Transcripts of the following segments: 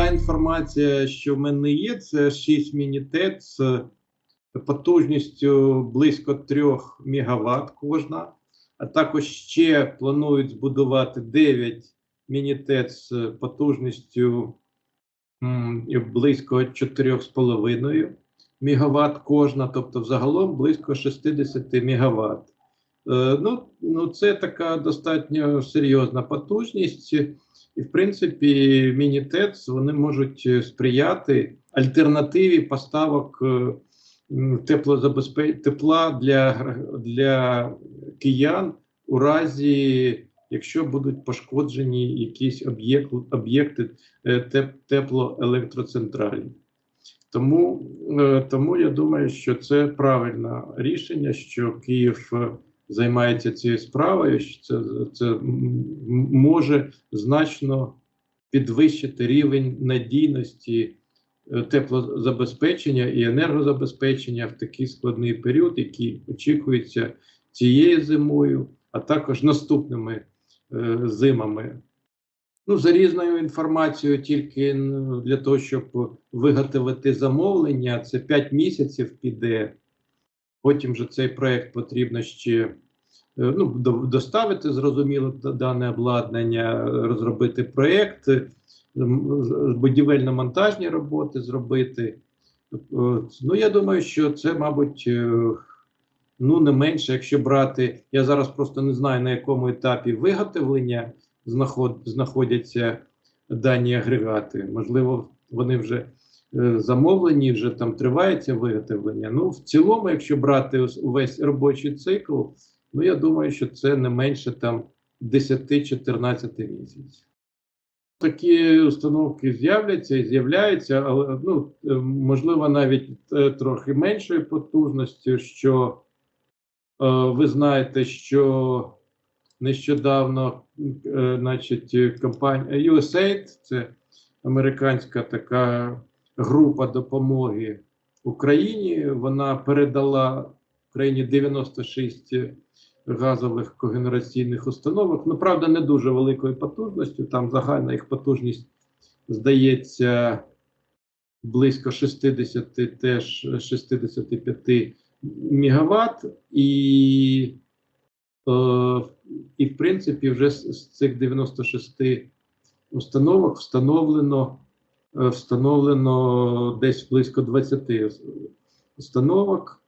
та інформація, що в мене є, це 6 мінітет з потужністю близько 3 МВт кожна. А також ще планують збудувати 9 мінітет з потужністю близько 4,5 МВт кожна, тобто взагалом близько 60 МВт. Е, Ну, ну, це така достатньо серйозна потужність, і в принципі, мінітец вони можуть е, сприяти альтернативі поставок е, теплозабезпе... тепла для, для киян у разі, якщо будуть пошкоджені якісь об'єкт, об'єкти е, теплоелектроцентралі. Тому, тому я думаю, що це правильне рішення, що Київ займається цією справою, що це, це може значно підвищити рівень надійності е, теплозабезпечення і енергозабезпечення в такий складний період, який очікується цією зимою, а також наступними е, зимами. Ну, за різною інформацією, тільки ну, для того, щоб виготовити замовлення, це 5 місяців піде. Потім же цей проект потрібно ще е, ну, доставити, зрозуміло, дане обладнання, розробити проект, е, будівельно-монтажні роботи зробити. Ну, я думаю, що це, мабуть, е, ну, не менше, якщо брати. Я зараз просто не знаю, на якому етапі виготовлення знаход, знаходяться дані агрегати. Можливо, вони вже замовлені, вже там тривається виготовлення. Ну, в цілому, якщо брати увесь робочий цикл, ну я думаю, що це не менше там 10-14 місяців. Такі установки з'являться і з'являються, але ну, е, можливо, навіть е, трохи меншої потужності, що е, ви знаєте, що нещодавно, е, значить, е, компанія USAID, це американська така група допомоги Україні. Вона передала Україні 96 газових когенераційних установок. Ну, правда, не дуже великою потужністю. Там загальна їх потужність здається близько 60, теж 65 мегаватт. І Е, І, в принципі, вже з цих 96 установок встановлено, встановлено десь близько 20 установок,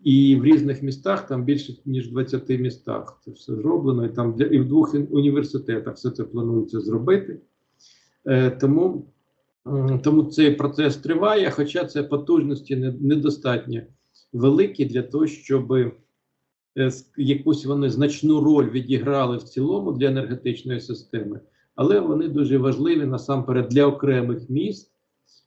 і в різних містах, там більше ніж 20 містах. Це все зроблено. І там і в двох університетах все це планується зробити. Е, Тому, тому цей процес триває, хоча це потужності недостатньо великі для того, щоби е, якусь вони значну роль відіграли в цілому для енергетичної системи, але вони дуже важливі насамперед для окремих міст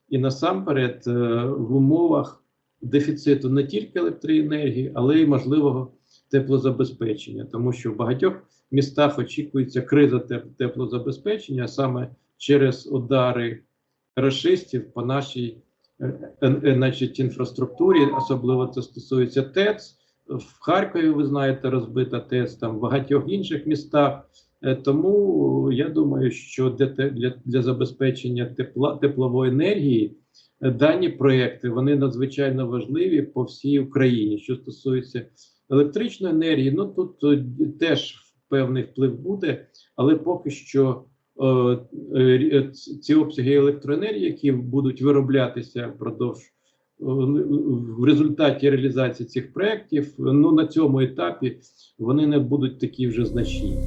і насамперед е, в умовах дефіциту не тільки електроенергії, але й можливого теплозабезпечення, тому що в багатьох містах очікується криза теплозабезпечення саме через удари рашистів по нашій е, е, значить, інфраструктурі, особливо це стосується ТЕЦ. В Харкові, ви знаєте, розбита ТЕС, там в багатьох інших містах. Е, Тому я думаю, що для, для, для забезпечення тепла, теплової енергії е, дані проекти вони надзвичайно важливі по всій Україні. Що стосується електричної енергії, ну тут е, теж певний вплив буде, але поки що е, е, ці обсяги електроенергії, які будуть вироблятися впродовж в результаті реалізації цих проєктів, ну на цьому етапі вони не будуть такі вже значні.